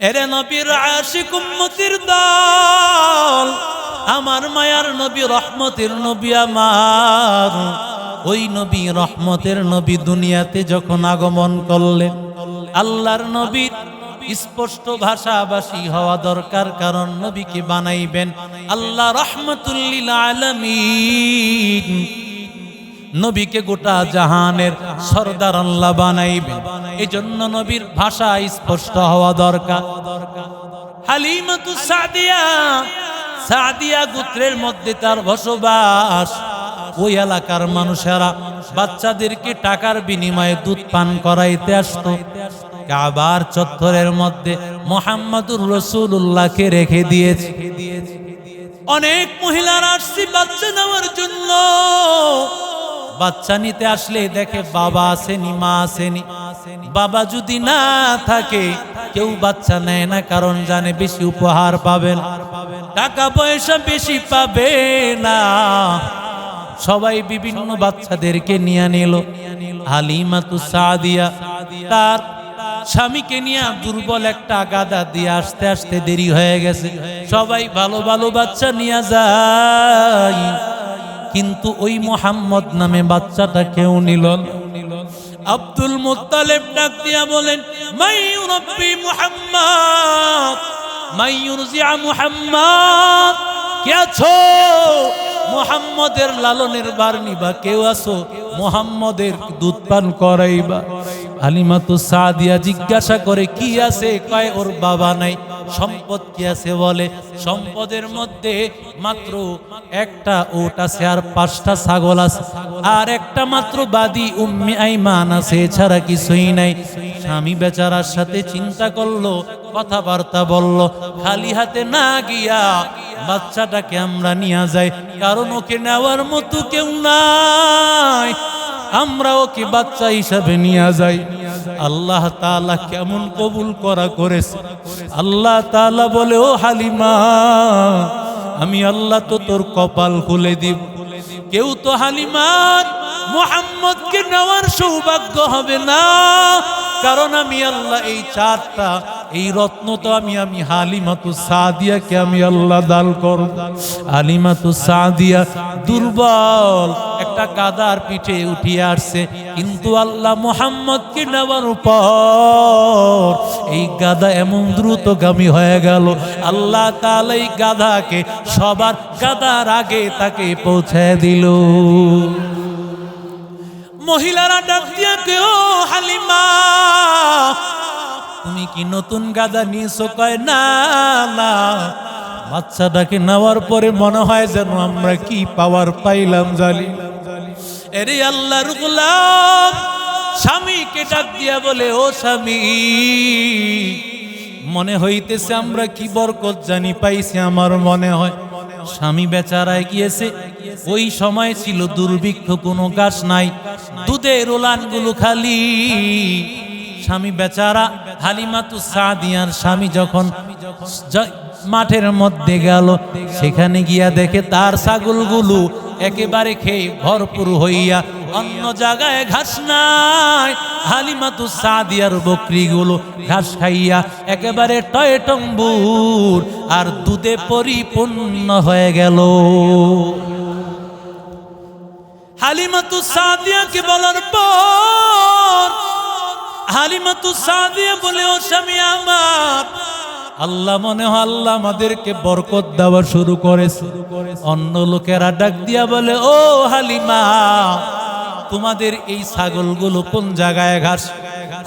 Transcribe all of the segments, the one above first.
এরে নবীর আশিক উম্মতির দল, আমার মায়ার নবী, রহমতের নবী আমার। ওই নবী, রহমতের নবী দুনিয়াতে যখন আগমন করলেন, আল্লাহর নবীর স্পষ্ট ভাষাভাষী হওয়া দরকার, কারণ নবীকে বানাইবেন আল্লাহ রহমতুল্লিল আলমিন। নবীকে গোটা জাহানের সর্দার আল্লাহ বানাইবেন এই জন্য নবীর ভাষা স্পষ্ট হওয়া দরকার। হালিমাতু সাদিয়া সাদিয়া গোত্রের মধ্যে তার বসবাস। ওই এলাকার মানুষেরা বাচ্চাদেরকে টাকার বিনিময়ে দুধ পান করাইতে আসতো। কাবার চত্বরের মধ্যে মোহাম্মদুর রসুল্লাহকে রেখে দিয়েছে। অনেক মহিলারা আসছে বাচ্চা নেওয়ার জন্য। বাচ্চা নিতে আসলে দেখে বাবা আসেনি, মা আসেনি। বাবা যদি না থাকে, কেউ বাচ্চা নেয় না, কারণ জানে বেশি উপহার পাবেন টাকা পয়সা বেশি পাবে না। সবাই বিভিন্ন বাচ্চাদেরকে নিয়ে নিল। হালিমাতু সাদিয়া, তার স্বামীকে নিয়ে দুর্বল একটা গাদা দিয়ে আসতে আসতে দেরি হয়ে গেছে। সবাই ভালো ভালো বাচ্চা নিয়ে যায়। কিন্তু ওই মোহাম্মদ নামে বাচ্চাটা কেউ নিল। আব্দুল মুত্তালেব ডাক দিয়া বলেন মাইয়ুরব্বি মুহাম্মদ মাইয়ুরজিয়া মুহাম্মদ, কে আছো? মোহাম্মদের লালনের বার নিবা কেউ আসো মোহাম্মদের দুধ পান করাইবা। হালিমা তো সাদিয়া জিজ্ঞাসা করে, কি আছে? কয়, ওর বাবা নাই, সম্পদ কি আছে? বলে, সম্পদের মধ্যে মাত্র একটা ওট আছে আর পাঁচটা ছাগল আছে। আর একটা মাত্র বাদি উম্মি আইমান আছে, এছাড়া কিছুই নাই। স্বামী বেচারার সাথে চিন্তা করল, কথাবার্তা বলল, খালি হাতে না গিয়া বাচ্চাটাকে আমরা নিয়ে যাই, কারণ ওকে নেওয়ার মতো কেউ নাই। আমরা ওকে বাচ্চা হিসাবে নিয়ে যাই। আল্লাহ তাআলা কেমন কবুল করা করেছে। আল্লাহ তাআলা বলে, ও হালিমা আমি আল্লাহ তো তোর কপাল খুলে দিব। কেউ তো হালিমার মোহাম্মদকে নেওয়ার সৌভাগ্য হবে না। কারণ আমি আল্লাহ এই চারটা এই রত্ন তো আমি আমি হালিমাতু সাদিয়াকে আমি আল্লাহ দাল করব। হালিমাতু সাদিয়া দুর্বল, একটা গাদার পিঠে উঠিয়ে আসছে। কিন্তু আল্লাহ মোহাম্মদকে নেওয়ার উপর এই গাদা এমন দ্রুতগামী হয়ে গেল। আল্লাহ তাআলা এই গাধাকে সবার গাদার আগে তাকে পৌঁছে দিল। মহিলারা ডাক দিয়া, কেউ হালিমা তুমি কি নতুন গাদা নিয়েছো? কয়, না না। বাচ্চাটাকে নেওয়ার পরে মনে হয় যেন আমরা কি পাওয়ার পাইলাম জানি। এরে আল্লাহর গোলাম স্বামীকে ডাক দিয়া বলে, ও স্বামী, মনে হইতেছে আমরা কি বরকত জানি পাইছি আমার মনে হয়। স্বামী বেচারায় গিয়েছে, ওই সময় ছিল দুর্ভিক্ষ, কোনো গাছ নাই, দুধের ওলানগুলো খালি। স্বামী বেচারা হালিমাতু সাদিয়ার স্বামী যখন মাঠের মধ্যে গেল, সেখানে গিয়া দেখে তার ছাগলগুলো একেবারে খেয়ে ভরপুর হইয়া অন্য জায়গায় ঘাস নাই। হালিমাতু সাদিয়ার বকরিগুলো ঘাস খাইয়া একেবারে টয় টম্বুর আর দুধে পরিপূর্ণ হয়ে গেল। হালিমাতু সাদিয়াকে বলার পর হালিমাতু সাদিয়া বলে, ও স্বামী আমার, আল্লাহ মনে হয় আল্লাহ আমাদেরকে বরকত দেওয়া শুরু করে শুরু করে অন্য লোকেরা ডাক দিয়া বলে, ও হালিমা, তোমাদের এই ছাগলগুলো কোন জায়গায় ঘাস?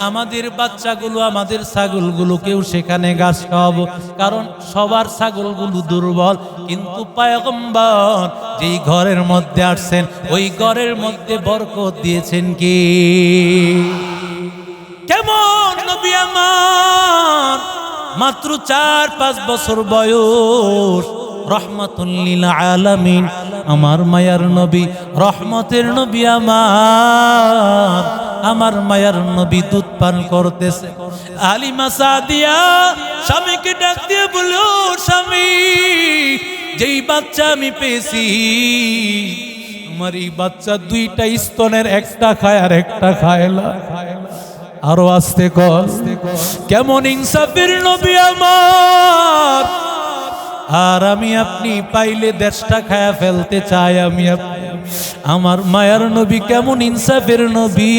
আমাদের বাচ্চাগুলো, আমাদের ছাগলগুলোকেও সেখানে ঘাস খাওয়াবো? কারণ সবার ছাগলগুলো দুর্বল। কিন্তু পায়গম্বর যেই ঘরের মধ্যে আসছেন, ওই ঘরের মধ্যে বরকত দিয়েছেন কি? কেমন নবী আমার? মাত্র চার, পাঁচ বছর বয়স। রহমতুল্লিল আলামিন, আমার মায়ার নবী, রহমতের নবী আমার। আমার মায়ার নবী দুধ পান করতেছে। আলিমা সাদিয়া স্বামীকে ডাক দিয়ে বলো স্বামী, যেই বাচ্চা আমি পেয়েছি আমার এই বাচ্চা দুইটা স্তনের একটা খায় আর একটা খায় না। আরও আসতে কর। কেমন ইনসাফের নবী আমার? আর আমি আপনি পাইলে দেশটা খায়া ফেলতে চাই আমি আমার মায়ার নবী কেমন ইনসাফের নবী?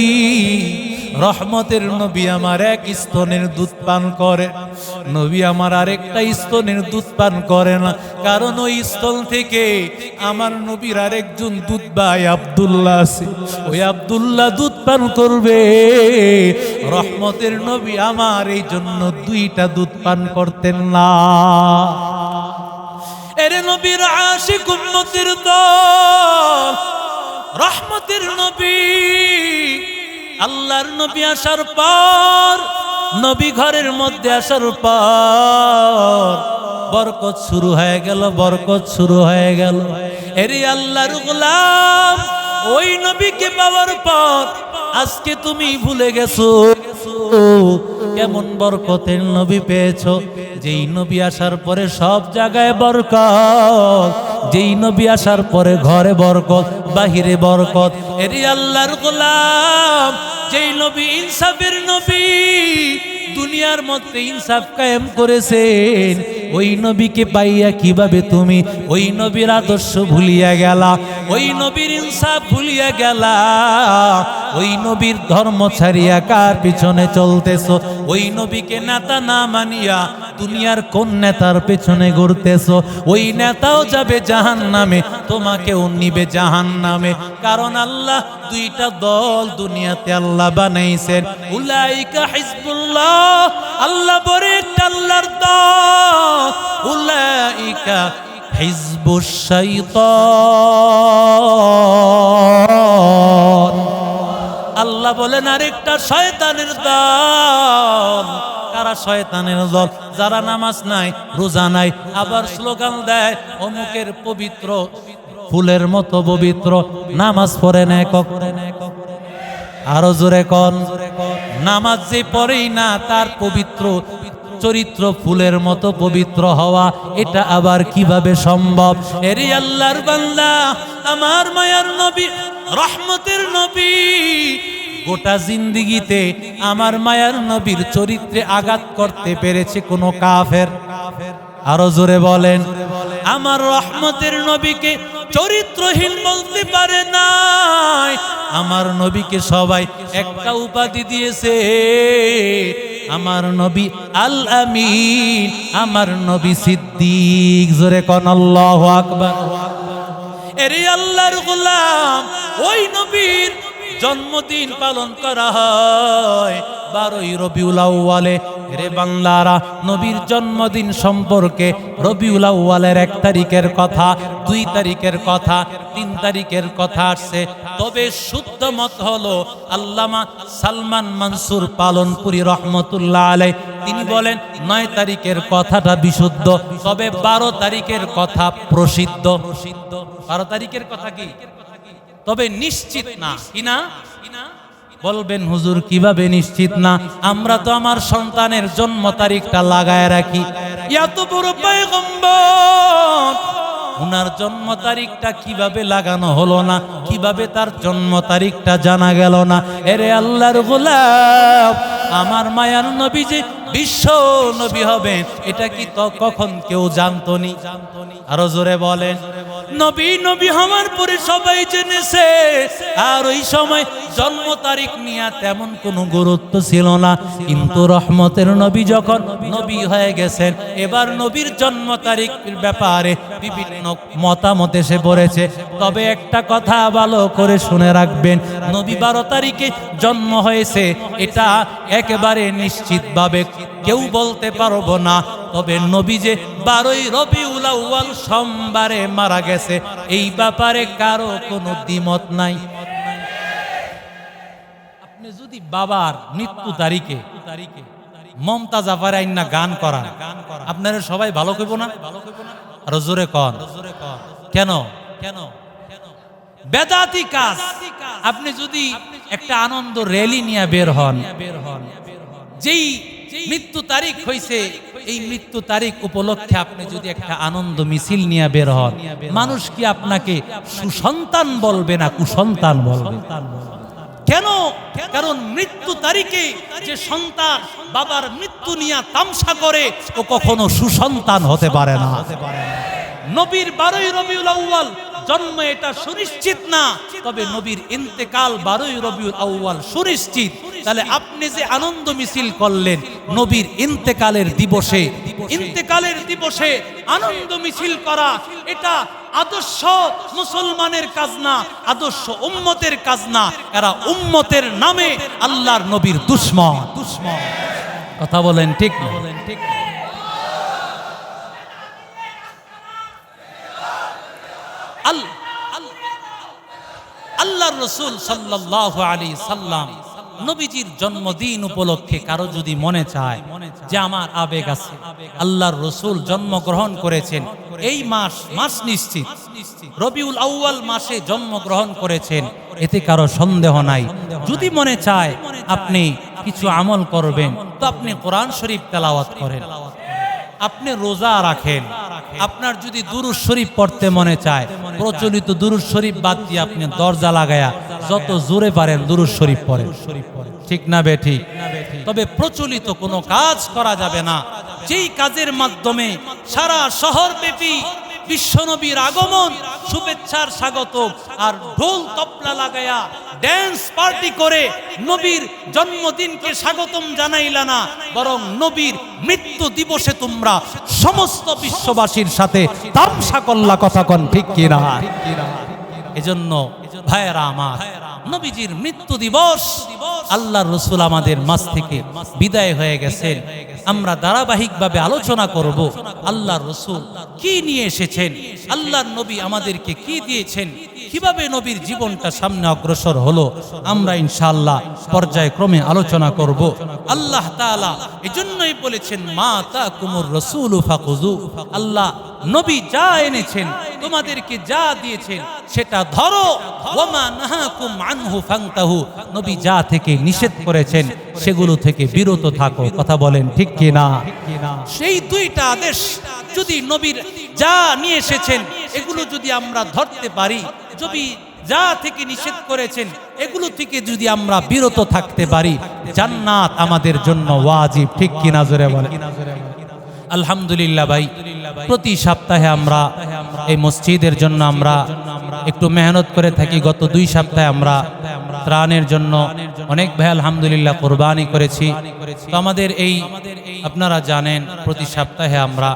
রহমতের নবী আমার এক স্তনের দুধ পান করে। নবী আমার আরেকটা স্তনের দুধ পান করে না। কারণ ওই স্তন থেকে আমার নবীর আরেকজন দুধ ভাই আব্দুল্লাহ আছে। ওই আব্দুল্লাহ দুধ পান করবে। রহমতের নবী আমার এই জন্য দুইটা দুধ পান করতেন না। এরে নবীর আশিক উম্মতের দল, রহমতের নবী আল্লাহর নবী আসার পর, নবী ঘরের মধ্যে আসার পর, বরকত শুরু হয়ে গেল, বরকত শুরু হয়ে গেল। এরে আল্লাহর গোলাম, ওই নবীকে পাওয়ার পর আজকে তুমি ভুলে গেছো। কেমন বরকতের নবী পেয়েছ। যেই নবী আসার পরে সব জায়গায় বরকত, যেই নবী আসার পরে ঘরে বরকত, বাহিরে বরকত, এরি আল্লাহর গোলাম, যেই নবী ইনসাফের নবী, দুনিয়ার মধ্যে ইনসাফ কায়েম করেছেন ওই নবীকে পাইয়া কীভাবে তুমি? ওই নবীর আদর্শ ভুলিয়া গেলা, ওই নবীর ইনসাফ ভুলিয়া গেলা, ওই নবীর ধর্ম ছাড়িয়া কার পিছনে চলতেছ? ওই নবীকে নেতা না মানিয়া দুনিয়ার কোন নেতার পেছনে ঘুরতেছো? ওই নেতাও যাবে জাহান নামে তোমাকেও নিবে জাহান নামে কারণ আল্লাহ দুইটা দল দুনিয়াতে আল্লাহ বানাইছেন। উলাইকা হিজবুল্লাহ, আল্লাহ বরে আল্লাহর আল্লাহ বলেন, আরেকটা শয়তানের দল। কারা শয়তানের দল? যারা নামাজ নাই, রোজা নাই, আবার স্লোগান দেয়, অমুকের পবিত্র, ফুলের মতো পবিত্র, নামাজ পড়ে নেয় করে নেয় আরও জোরে কন, নামাজ যে পড়েই না, তার পবিত্র চরিত্র ফুলের মতো পবিত্র হওয়া, এটা আবার কীভাবে সম্ভব? এরি আল্লাহর বান্দা, আমার মায়ার নবী, রহমতের নবী, গোটা জিন্দিগিতে আমার মায়ার নবীর চরিত্রে আঘাত করতে পেরেছে কোনো কাফের। আরও জোরে বলেন, আমার রহমতের নবীকে চরিত্রহীন বলতে পারে নাই। আমার নবীকে সবাই একটা উপাধি দিয়েছে। আমার নবী আল আমিন আমার নবী সিদ্দিক, জোরে কন আল্লাহ আকবার। এরে আল্লাহর গোলাম, ওই নবীর জন্মদিন পালন করা হয়। বারোই রবিউল আউ্বালে রে বাংলারা, নবীর জন্মদিন সম্পর্কে রবিউল আউ্বালের এক তারিখের কথা, দুই তারিখের কথা, তিন তারিখের কথা আসছে। তবে শুদ্ধ মত হলো, আল্লামা সালমান মানসুর পালনপুরি রহমতুল্লাহ আলাই তিনি বলেন, নয় তারিখের কথাটা বিশুদ্ধ, তবে বারো তারিখের কথা প্রসিদ্ধ। বারো তারিখের কথা কি? তবে নিশ্চিত না। কি না? বলবেন, হুজুর, কীভাবে নিশ্চিত না? আমরা তো আমার সন্তানের জন্ম তারিখটা লাগায় রাখি। এত বড় পায়গম্বর! ওনার জন্ম তারিখটা কীভাবে লাগানো হলো না? কীভাবে তার জন্ম তারিখটা জানা গেল না? এরে আল্লাহর গোলাপ! আমার মায়ার নবী যে বিশ্ব নবী হবেন এটা কি কখন কেউ জানতো নি? আরও জোরে বলেন। নবী নবী হওয়ার পরে সবাই জেনেছে, আর ওই সময় জন্ম তারিখ নিয়ে তেমন কোনো গুরুত্ব ছিল না। কিন্তু রহমতের নবী যখন নবী হয়ে গেছেন, এবার নবীর জন্ম তারিখের ব্যাপারে বিভিন্ন মতামত এসে পড়েছে। তবে একটা কথা ভালো করে শুনে রাখবেন, নবী বারো তারিখে জন্ম হয়েছে, এটা একেবারে নিশ্চিতভাবে কেউ বলতে পারব না। তবে নবী যে বারোই রবি উলাউল সোমবারে মারা গেছে, এই ব্যাপারে কারও কোনো দ্বিমত নাই। আপনি যদি বাবার মৃত্যু তারিখে তারিখে মমতা জাফার আইনা গান করা আপনারা সবাই ভালো কইব না? আর জোরে কন কেন। কেন? বেদাতি কাজ। আপনি যদি একটা আনন্দ র্যালি নিয়ে বের হন, যেই মৃত্যু তারিখ হইছে। এই মৃত্যু তারিখ উপলক্ষে আপনি যদি একটা আনন্দ মিছিল নিয়ে বের হন মানুষ কি আপনাকে সুসন্তান বলবে না কুসন্তান বলবে? কেন? কারণ মৃত্যু তারিখে যে সন্তান বাবার মৃত্যু নিয়ে তামসা করে ও কখনো সুসন্তান হতে পারে না। নবীর বারোই রবিউল আউ্বাল জন্ম এটা সুনিশ্চিত না তবে নবীর ইন্তেকাল বারোই রবিউল আউ্বাল সুনিশ্চিত। তাহলে আপনি যে আনন্দ মিছিল করলেন নবীর ইন্তেকালের দিবসে ইন্তেকালের দিবসে আনন্দ মিছিল করা এটা আদর্শ মুসলমানের কাজ না আদর্শ উম্মতের কাজ না এরা উম্মতের নামে আল্লাহর নবীর দুশ্মন। দুশ্মন কথা বলেন ঠিক না? বলেন ঠিক না আল- আল- আল্লাহর রসুল সাল্লাহ আলী সাল্লাম নবীজির জন্মদিন উপলক্ষে কারও যদি মনে চায় যে আমার আবেগ আছে, আল্লাহর রসুল জন্মগ্রহণ করেছেন, এই মাস মাস নিশ্চিত। রবিউল আউয়াল মাসে জন্মগ্রহণ করেছেন, এতে কারও সন্দেহ নাই। যদি মনে চায় আপনি কিছু আমল করবেন, তো আপনি কোরআন শরীফ তেলাওয়াত করেন। আপনি রোজা রাখেন। আপনার যদি দুরুদ শরীফ পড়তে মনে চায়, প্রচলিত দুরুদ শরীফ বাদ দিয়ে আপনি দরজা লাগায়া যত জোরে পারেন, দুরুদ শরীফ পড়েন। ঠিক না বে ঠিক? তবে প্রচলিত কোনো কাজ করা যাবে না। যেই কাজের মাধ্যমে সারা শহর ব্যাপী বিশ্বনবীর আগমন, শুভেচ্ছার স্বাগত আর ঢোল তপলা লাগায়া ড্যান্স পার্টি করে নবীর জন্মদিনকে স্বাগতম জানাইলা না, বরং নবীর মৃত্যু দিবসে তোমরা সমস্ত বিশ্ববাসীর সাথে তামসা করলা কথা কন, ঠিক কিনা? এজন্য ভাইয়েরা আমার, নবীজির মৃত্যু দিবস আল্লাহ রসুল আমাদের মাস থেকে বিদায় হয়ে গেছেন আমরা ধারাবাহিকভাবে আলোচনা করব আল্লাহ রসুল কি নিয়ে এসেছেন, আল্লাহর নবী আমাদেরকে কি দিয়েছেন কীভাবে নবীর জীবনটা সামনে অগ্রসর হলো, আমরা ইনশাআল্লাহ পর্যায়ক্রমে আলোচনা করব। আল্লাহ তাআলা এজন্যই বলেছেন, মা তা কুমুর রসুল ফাকুজু আল্লাহ নবী যা এনেছেন, তোমাদেরকে যা দিয়েছেন, সেটা ধরো। ওমা নাহাকুম আনহু ফাংতাহু নবী যা থেকে নিষেধ করেছেন, সেগুলো থেকে বিরত থাকো। কথা বলেন ঠিক কি না সেই দুইটা আদেশ যদি নবীর যা নিয়ে এসেছেন, এগুলো যদি আমরা ধরতে পারি যদি যা থেকে নিষেধ করেছেন, এগুলো থেকে যদি আমরা বিরত থাকতে পারি, জান্নাত আমাদের জন্য ওয়াজিব। ঠিক কিনা জোরে বলে আলহামদুলিল্লাহ ভাই, প্রতি সপ্তাহে আমরা এই মসজিদের জন্য আমরা একটু মেহনত করে থাকি। গত দুই সপ্তাহে আমরা ত্রাণের জন্য অনেক ভাই আলহামদুলিল্লাহ কোরবানি করেছি। তো আমাদের এই, আপনারা জানেন, প্রতি সপ্তাহে আমরা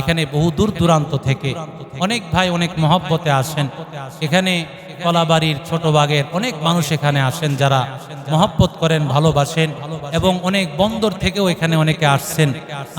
এখানে বহু দূর দূরান্ত থেকে অনেক ভাই, অনেক মহব্বতে আসেন। এখানে কলাবাড়ির ছোট বাগের অনেক মানুষ এখানে আসেন যারা মহব্বত করেন, ভালোবাসেন এবং অনেক বন্দর থেকেও এখানে অনেকে আসছেন।